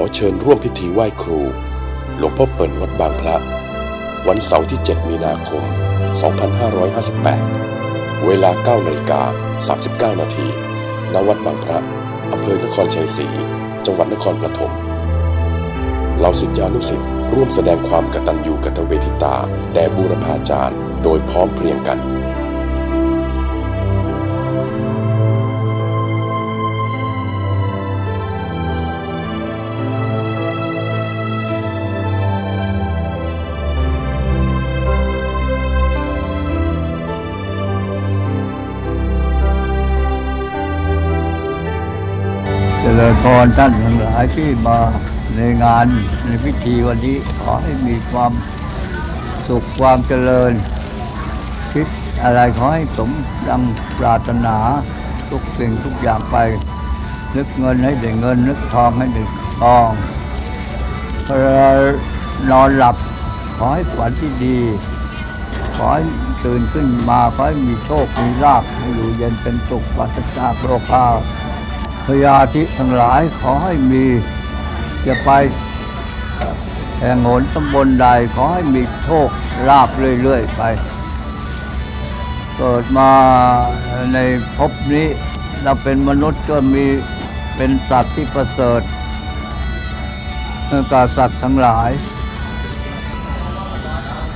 อเชิญร่วมพิธีไหว้ครู หลวงพ่อเปิ่นวัดบางพระ วันเสาร์ที่ 7 มีนาคม 2558 เวลา9นาฬิกา39 นาทีณวัดบางพระอำเภอนครชัยศรี จังหวัดนครปฐมเหล่าศิษยานุศิษย์ร่วมแสดงความกตัญญูกตเวทิตา แด่บูรพาจารย์ โดยพร้อมเพรียงกัน ริญพรท่านทั้งหลายที่มาในงานในพิธีวันนี้ขอให้มีความสุขความเจริญ คิดอะไรขอให้สมดังปรารถนาทุกสิ่งทุกอย่างไป นึกเงินให้ได้เงิน นึกทองให้ได้ทองเวลานอนหลับขอให้ฝันที่ดี ขอให้ตื่นขึ้นมาขอให้มีโชค มีลาภให้อยู่เย็นเป็นสุขปราศจากโรคข้า พยาธิทั้งหลายขอให้มีจะไปแห่งหนตำบลใดขอให้มีโชคลาภเรื่อยๆไป เกิดมาในภพนี้เราเป็นมนุษย์ก็มีเป็นสัตว์ที่ประเสริฐกับสัตว์ทั้งหลาย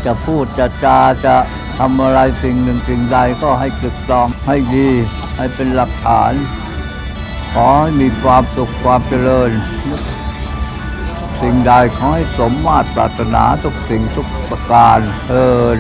จะพูดจะจาจะทำอะไรสิ่งหนึ่งสิ่งใดก็ให้ตรึกตรองให้ดี ให้เป็นหลักฐาน ขอให้มีความสุขความเจริญ สิ่งใดขอให้สมมาตรปรารถนาทุกสิ่งทุกประการเทิน